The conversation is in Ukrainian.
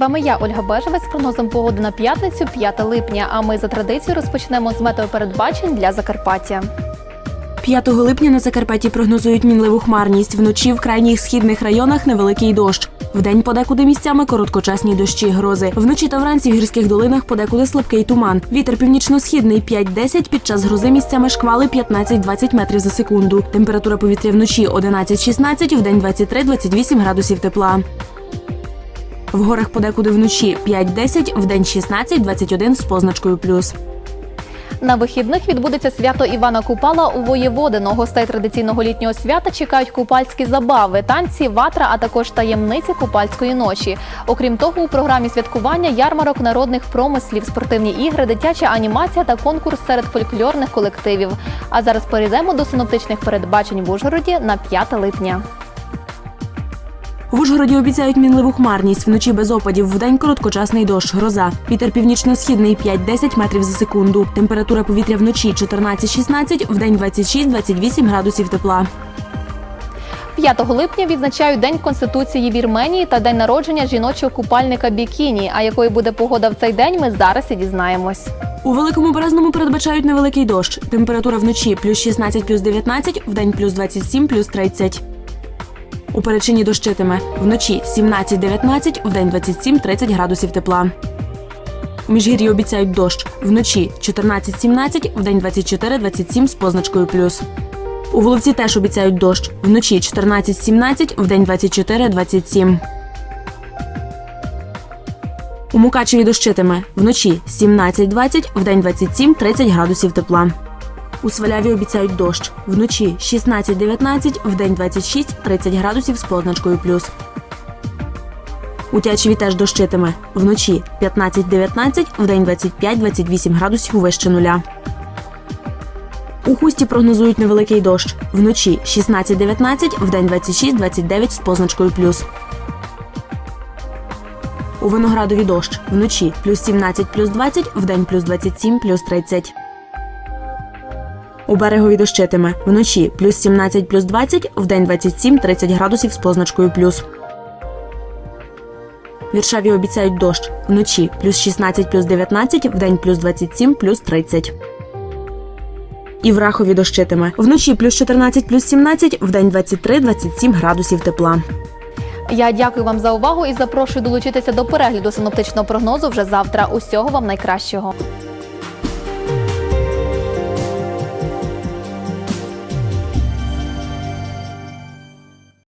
вами я, Ольга Бежевець, прогнозом погоди на п'ятницю, 5 липня. А ми за традицією розпочнемо з метеопередбачень для Закарпаття. 5 липня на Закарпатті прогнозують мінливу хмарність. Вночі в крайніх східних районах невеликий дощ. Вдень подекуди місцями короткочасні дощі, грози. Вночі та вранці в гірських долинах подекуди слабкий туман. Вітер північно-східний 5-10, під час грози місцями шквали 15-20 метрів за секунду. Температура повітря вночі 11-16, вдень 23-28 градусів тепла. В горах подекуди вночі 5-10, вдень 16-21 з позначкою плюс. На вихідних відбудеться свято Івана Купала у Воєводино. Гостей традиційного літнього свята чекають купальські забави, танці, ватра, а також таємниці купальської ночі. Окрім того, у програмі святкування ярмарок народних промислів, спортивні ігри, дитяча анімація та конкурс серед фольклорних колективів. А зараз перейдемо до синоптичних передбачень в Ужгороді на 5 липня. В Ужгороді обіцяють мінливу хмарність. Вночі без опадів, вдень короткочасний дощ, гроза. Вітер північно-східний 5-10 метрів за секунду. Температура повітря вночі 14-16, вдень 26-28 градусів тепла. 5 липня відзначають День Конституції Вірменії та день народження жіночого купальника Бікіні. А якою буде погода в цей день, ми зараз і дізнаємось. У великому березному передбачають невеликий дощ. Температура вночі плюс 16, плюс 19, вдень плюс 27, плюс 30. У перечині дощитиме. Вночі 17-19, вдень 27-30 градусів тепла. У міжгір'ї обіцяють дощ. Вночі 14-17, вдень 24-27 з позначкою плюс. У Воловці теж обіцяють дощ. Вночі 14-17, вдень 24-27. У Мукачеві дощитиме. Вночі 17-20, вдень 27-30 градусів тепла. У Сваляві обіцяють дощ. Вночі 16-19, вдень 26-30 градусів з позначкою плюс. У Тячеві теж дощитиме. Вночі 15-19, вдень 25-28 градусів вище нуля. У Хусті прогнозують невеликий дощ. Вночі 16-19, вдень 26-29 з позначкою плюс. У Виноградові дощ. Вночі плюс 17, плюс 20, вдень плюс 27, плюс 30. У берегові дощитиме. Вночі плюс 17, плюс 20, вдень 27, 30 градусів з позначкою плюс. В Віршаві обіцяють дощ. Вночі плюс 16, плюс 19, вдень плюс 27, плюс 30. І в Рахові дощитиме. Вночі плюс 14, плюс 17, вдень 23-27 градусів тепла. Я дякую вам за увагу і запрошую долучитися до перегляду синоптичного прогнозу вже завтра. Усього вам найкращого.